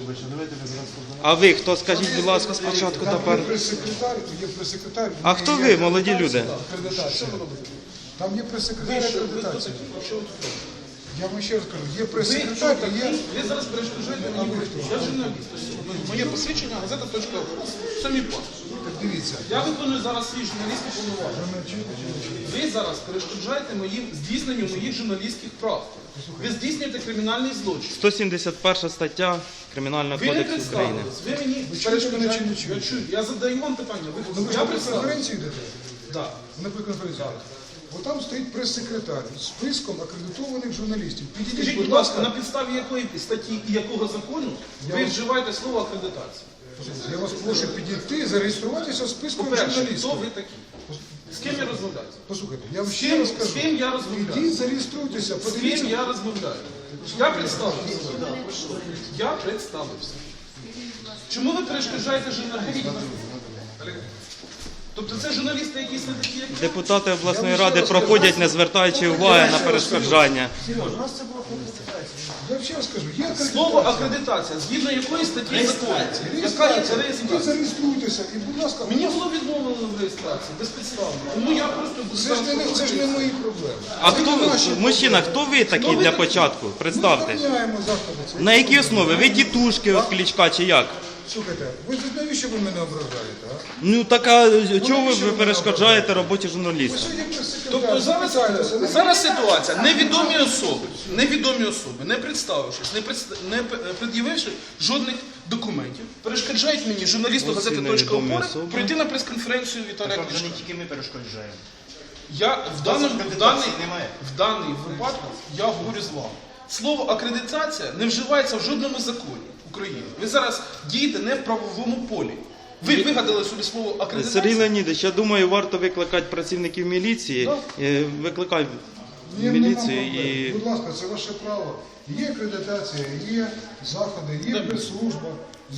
Вибачте, давайте ви зараз позвоните. А ви хто? Скажіть, будь ласка, спочатку Там тепер. є прес-секретар, є прес-секретар. А хто ви, молоді люди? Акредитація. Там є прес-секретар акредитація. Я вам ще раз кажу, є прес-секретар і є... Ви зараз перешкоджаєте мені прийти. Я журналіст. Моє посвідчення газета.ру. Це мій паспорт. Так дивіться, Я виконую зараз свої журналістські повноваження. Ви зараз перешкоджаєте моїм здійсненню моїх журналістських прав. Ви здійснюєте кримінальний злочин. 171 стаття Кримінального Ви не кодексу України. представились. Ви мені чуєте мене чи не перешкоджаєте. Я чую. Я задаю вам питання. Ви, ну ви ж я на прес-конференцію йдете? Да. На прес-конференцію. От там стоїть прес-секретар з списком акредитованих журналістів. Підійдіть, Скажіть, будь ласка, на підставі якої статті і якого закону ви вживаєте слово акредитація? Я вас прошу підійти, зареєструватися в списку По-перше, хто журналістів. ви такі? З ким я розмовляю? Послухайте, я вам З ще ким, раз з кажу. ким я розмовляю? Ідіть, зареєструйтеся, З подивіться. ким я розмовляю? Я представився. Я представився. Чому ви перешкоджаєте журналістам? Тобто це журналісти якісь не такі, як я? Депутати обласної ради проходять, не звертаючи уваги на перешкоджання. Я ще раз кажу, є. Слово акредитація, згідно якої статті закону? Яка є це реєстрація? зареєструйтеся і, будь ласка, Мені було відмовлено в реєстрації безпідставно. Тому я просто це ж не, це ж не мої проблеми. А хто ви, мужчина, хто ви такі для початку? Представте. Ми міняємо заходи. На якій основі? Ви тітушки от Кличка чи як? Слухайте, ви ж навіщо ви мене ображаєте, а? Ну так а чого ви- ви перешкоджаєте роботі журналіста? Тобто зараз, зараз ситуація. Невідомі особи, невідомі особи, не представившись, не, предста- не п- пред'явивши жодних документів, перешкоджають мені журналісту Ось ці газети невідомі «Точка опори» особи. прийти на прес-конференцію Віталія Тобто Кличка. не тільки ми перешкоджаємо. Я в даному в даний, немає. в даний випадку я говорю з вами. Слово акредитація не вживається в жодному законі України. Ви зараз дієте не в правовому полі. Ви вигадали собі слово Сергій акредитація. Леонідович, я думаю, варто викликати працівників міліції. Е, Викликай Ні, нема міліцію проблем. і Будь ласка, це ваше право. Є акредитація, є заходи, є прес-служба.